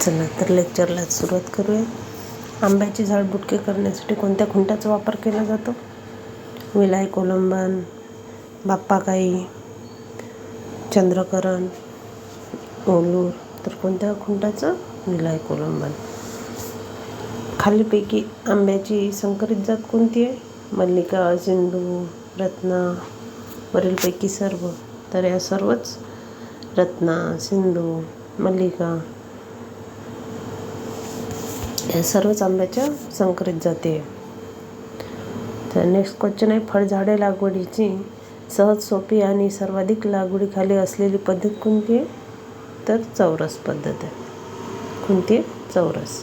चला तर लेक्चरला सुरुवात करूया. आंब्याची झाड बुटके करण्यासाठी कोणत्या खुंटाचा वापर केला जातो? विलाय कोलंबन बाप्पाकाई चंद्रकरण ओलूर तर कोणत्या खुंटाचं? विलाय कोलंबन. खालीपैकी आंब्याची संकरित जात कोणती आहे? मल्लिका सिंधू रत्ना वरीलपैकी सर्व. तर या सर्वच रत्ना सिंधू मल्लिका या सर्वच आंब्याच्या संकरित जाती. आहे तर नेक्स्ट क्वेश्चन आहे फळझाडे लागवडीची सहज सोपी आणि सर्वाधिक लागवडीखाली असलेली पद्धत कोणती आहे? तर चौरस पद्धत आहे. कोणती आहे? चौरस.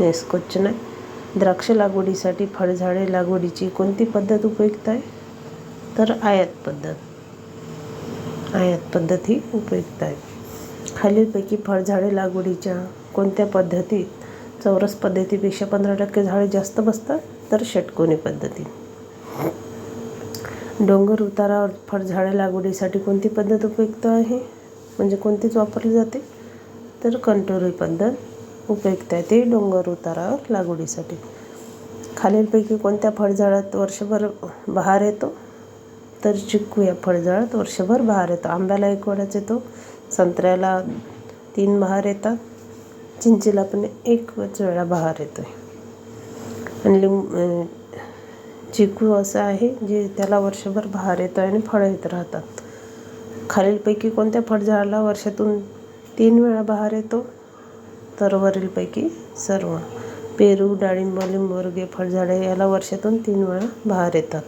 नेक्स्ट क्वेश्चन आहे द्राक्ष लागवडीसाठी फळझाडे लागवडीची कोणती पद्धत उपयुक्त आहे? तर आयात पद्धत. आयात पद्धत ही उपयुक्त आहे. खालीलपैकी फळझाडे लागवडीच्या कोणत्या पद्धतीत चौरस पद्धतीपेक्षा पंधरा टक्के झाडे जास्त बसतात तर षटकोनी पद्धती. डोंगर उतारावर फळझाडे लागवडीसाठी कोणती पद्धत उपयुक्त आहे? म्हणजे कोणतीच वापरली जाते? तर कंटोरी पद्धत उपयुक्त आहे ते डोंगर उतारावर लागवडीसाठी. खालीलपैकी कोणत्या फळझाडात वर्षभर बहार येतो? तर चिक्कू या फळझाडात वर्षभर बहार येतो. आंब्याला एक वेळाच येतो. संत्र्याला तीन बहार येतात. चिंचेला पण एकच वेळा बहार येतो आहे आणि लिंब चिकू असं आहे जे त्याला वर्षभर बहार येतो आणि फळं येत राहतात. खालीलपैकी कोणत्या फळझाडाला वर्षातून तीन वेळा बहार येतो? तर वरीलपैकी सर्व. पेरू डाळिंब लिंबवर्गीय फळझाडे याला वर्षातून तीन वेळा बहार येतात.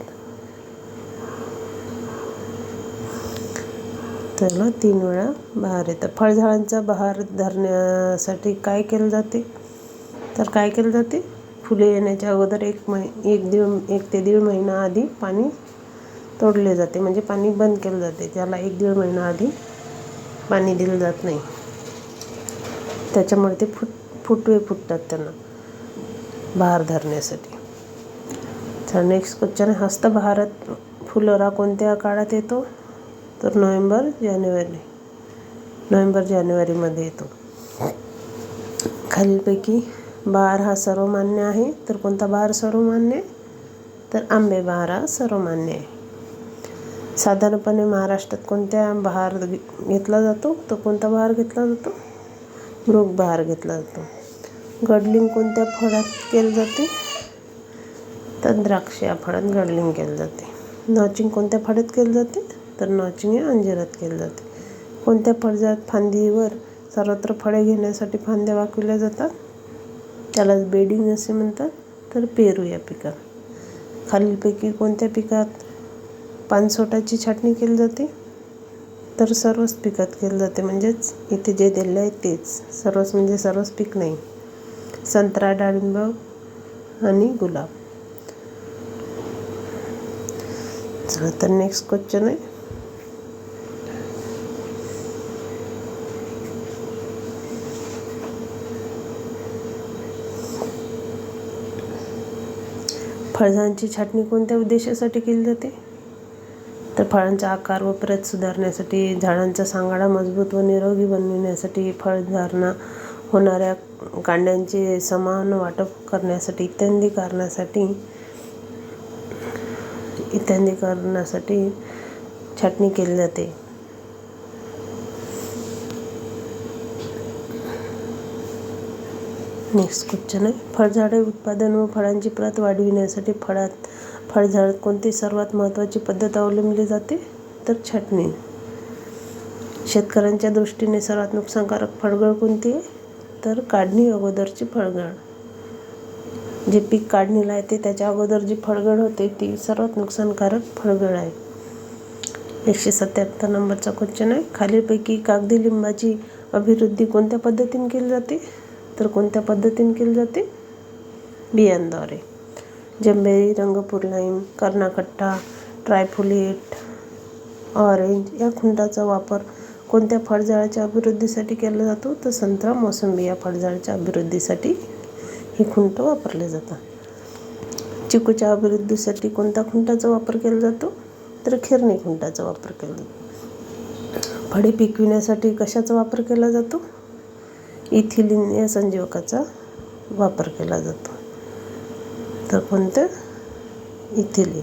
त्याला तीन वेळा बहार येतात फळझाडांचा बहार धरण्यासाठी काय केलं जाते? तर काय केलं जाते? फुले येण्याच्या अगोदर एक मै एक दीड एक ते दीड महिना आधी पाणी तोडले जाते. म्हणजे पाणी बंद केलं जाते. त्याला एक दीड महिना आधी पाणी दिलं जात नाही. त्याच्यामुळे ते फुट फुटवे फुटतात त्यांना बहार धरण्यासाठी. तर नेक्स्ट क्वेश्चन हस्तभारत हस्तबहारात फुलोरा कोणत्या काळात येतो? तर नोव्हेंबर जानेवारी. नोव्हेंबर जानेवारीमध्ये येतो. खालीलपैकी बहार हा सर्वमान्य आहे. तर कोणता बहार सर्वमान्य? आहे तर आंबे बहार हा सर्वमान्य आहे. साधारणपणे महाराष्ट्रात कोणत्या बहार घेतला जातो? तर कोणता बहार घेतला जातो? मृग बहार घेतला जातो. गडलिंग कोणत्या फळात केलं जाते? तर द्राक्ष या फळात गडलिंग केलं जाते. नॉचिंग कोणत्या फळात केलं जाते? तर नॉचिंग अंजिरात केले जाते. कोणत्या फळजात फांदीवर सर्वत्र फळे घेण्यासाठी फांद्या वाकविल्या जातात? त्यालाच बेडिंग असे म्हणतात. तर पेरू या पिकात खालीलपैकी कोणत्या पिकात पानसोटाची छाटणी केली जाते? तर सर्वच पिकात केलं जाते. म्हणजेच इथे जे दिलं आहे तेच. सर्वच म्हणजे सर्वच पीक नाही. संत्रा डाळिंब आणि गुलाब. चला तर नेक्स्ट क्वेश्चन आहे. फळझाडांची छाटणी कोणत्या उद्देशासाठी केली जाते? तर फळांचा आकार व प्रत सुधारण्यासाठी झाडांचा सांगाडा मजबूत व निरोगी बनविण्यासाठी फळधारणा होणाऱ्या कांड्यांचे समान वाटप करण्यासाठी इत्यादी कारणासाठी इत्यादी कारणासाठी छाटणी केली जाते. नेक्स्ट क्वेश्चन आहे. फळझाडे उत्पादन व फळांची प्रत वाढविण्यासाठी फळात फळझाडात कोणती सर्वात महत्त्वाची पद्धत अवलंबली जाते? तर छाटणी. शेतकऱ्यांच्या दृष्टीने सर्वात नुकसानकारक फळगळ कोणती आहे? तर काढणी अगोदरची फळगळ. जे पीक काढणीला येते त्याच्या अगोदर जी फळगळ होते ती सर्वात नुकसानकारक फळगळ आहे. एकशे सत्याहत्तर नंबरचा क्वेश्चन आहे. खालीलपैकी कागदी लिंबाची अभिवृद्धी कोणत्या पद्धतीने केली जाते? तर कोणत्या पद्धतीने केली जाते? बियांद्वारे. जंबेरी रंगपूर लाईम कर्नाकट्टा ट्रायफोलेट ऑरेंज या खुंटाचा वापर कोणत्या फळझाडाच्या अभिवृद्धीसाठी केला जातो? तर संत्रा मोसंबी या फळझाडाच्या अभिवृद्धीसाठी ही खुंट वापरले जातात. चिकूच्या अभिवृद्धीसाठी कोणत्या खुंटाचा वापर केला जातो? तर खिरणी खुंटाचा वापर केला जातो. फळे पिकविण्यासाठी कशाचा वापर केला जातो? इथिलिन या संजीवकाचा वापर केला जातो. तर कोणतं? इथिलिन.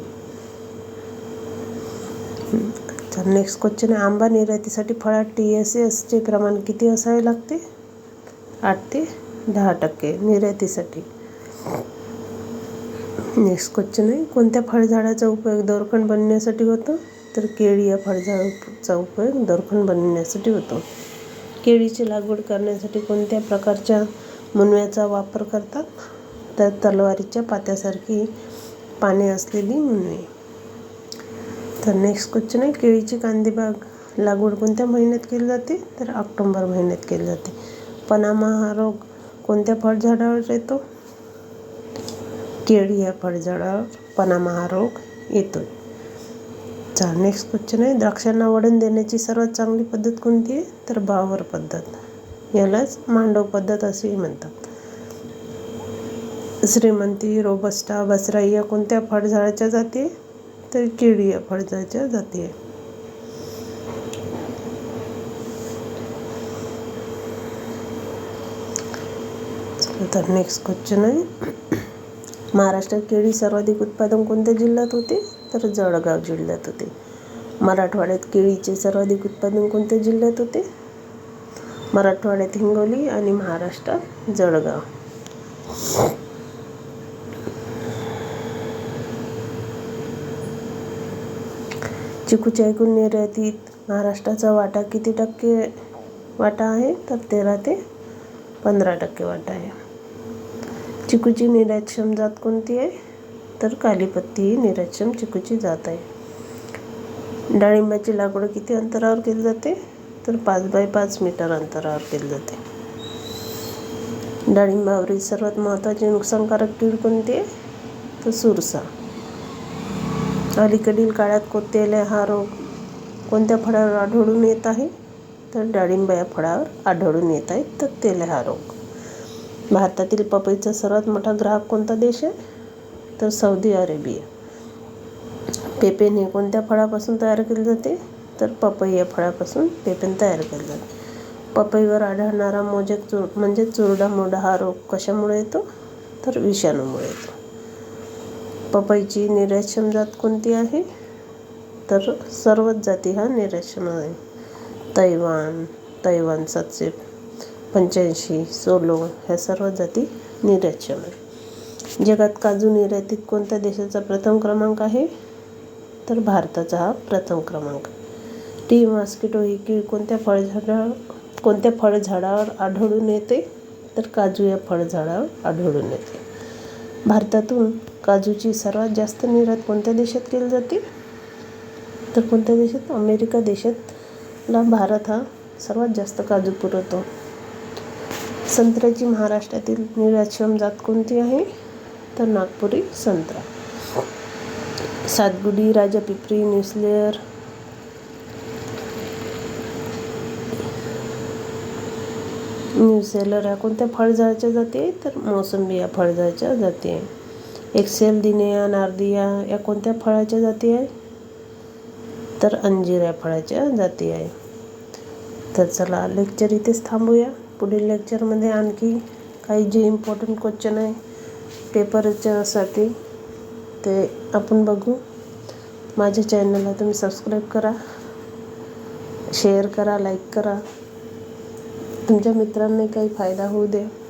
तर नेक्स्ट क्वेश्चन आहे आंबा निर्यातीसाठी फळात टी एस एसचे प्रमाण किती असावे लागते? आठ ते दहा टक्के निर्यातीसाठी. नेक्स्ट क्वेश्चन आहे कोणत्या फळझाडाचा उपयोग दोरखंड बनण्यासाठी होतो? तर केळी या फळझाडाचा उपयोग दोरखंड बनवण्यासाठी होतो. केळीची लागवड करण्यासाठी कोणत्या प्रकारच्या मुनव्याचा वापर करतात? तर तलवारीच्या पात्यासारखी पाने असलेली मुनवे तर नेक्स्ट क्वेश्चन आहे केळीची कांदेबाग लागवड कोणत्या महिन्यात केली जाते? तर ऑक्टोंबर महिन्यात केली जाते. पनामा हा रोग कोणत्या फळझाडावर येतो? केळी या फळझाडावर पनामा हा रोग येतो चा नेक्स्ट क्वेश्चन आहे. द्राक्षांना वडण देण्याची सर्वात चांगली पद्धत कोणती आहे? तर बावर पद्धत. यालाच मांडव पद्धत असेही म्हणतात. श्रीमंती रोबस्टा बसराई या कोणत्या फळझाडाच्या जाती आहे? तर केळी या फळझाडाच्या जाती आहे. तर नेक्स्ट क्वेश्चन आहे. महाराष्ट्रात केळी सर्वाधिक उत्पादन कोणत्या जिल्ह्यात होते? तर जळगाव जिल्ह्यात होते. मराठवाड्यात केळीचे सर्वाधिक उत्पादन कोणत्या जिल्ह्यात होते? मराठवाड्यात हिंगोली आणि महाराष्ट्रात जळगाव. चिकूच्या एकूण निर्यातीत महाराष्ट्राचा वाटा किती टक्के वाटा आहे? तर तेरा ते पंधरा टक्के वाटा आहे. चिकूची निर्यात जात कोणती आहे? तर कालीपत्ती ही निरक्षम चिकूची जात आहे. डाळिंबाची लागवड किती अंतरावर केली जाते? तर पाच बाय पाच मीटर अंतरावर केली जाते. डाळिंबावरील सर्वात महत्त्वाची नुकसानकारक कीड कोणती? आहे तर सुरसा. अलीकडील काळात कोतेल्या हा रोग कोणत्या फळावर आढळून येत आहे? तर डाळिंब या फळावर आढळून येत आहे तर तेल हा रोग. भारतातील पपईचा सर्वात मोठा ग्राहक कोणता देश आहे? तर सौदी अरेबिया. पेपेन हे कोणत्या फळापासून तयार केले जाते? तर पपई या फळापासून पेपेन तयार केले जाते. पपईवर आढळणारा मोजक चुर म्हणजे चुरडा मोडा हा रोग कशामुळे येतो? तर विषाणूमुळे येतो. पपईची निर्यातक्षम जात कोणती आहे? तर सर्वच जाती हा निर्यातक्षम आहे. तैवान तैवान सातशे पंच्याऐंशी सोलो ह्या सर्व जाती निर्यातक्षम आहे जगात काजू निर्यातीत कोणत्या देशाचा प्रथम क्रमांक आहे? तर भारताचा हा प्रथम क्रमांक. टी मॉस्किटो ही की कोणत्या फळझाडा कोणत्या फळझाडावर आढळून येते? तर काजू या फळझाडावर आढळून येते. भारतातून काजूची सर्वात जास्त निर्यात कोणत्या देशात केली जाते? तर कोणत्या देशात? अमेरिका देशातला भारत हा सर्वात जास्त काजू पुरवतो. संत्र्याची महाराष्ट्रातील निर्यातक्षम जात कोणती आहे? तर नागपुरी संत्रा सातगुडी राजा पिपरी न्यूसलेअर न्यूसेलर या कोणत्या फळझाडच्या जाती आहे तर मोसंबी या फळझाडाच्या जाती आहे एक्सेल दिनेया नार्दिया या कोणत्या फळाच्या जाती आहे तर अंजीर या फळाच्या जाती आहे तर चला लेक्चर इथेच थांबूया. पुढील लेक्चरमध्ये आणखी काही जे इम्पॉर्टंट क्वेश्चन आहे पेपरच्यासाठी ते आपण बघू. माझ्या चॅनलला तुम्ही सबस्क्राईब करा शेअर करा लाईक करा. तुमच्या मित्रांना काही फायदा होऊ दे.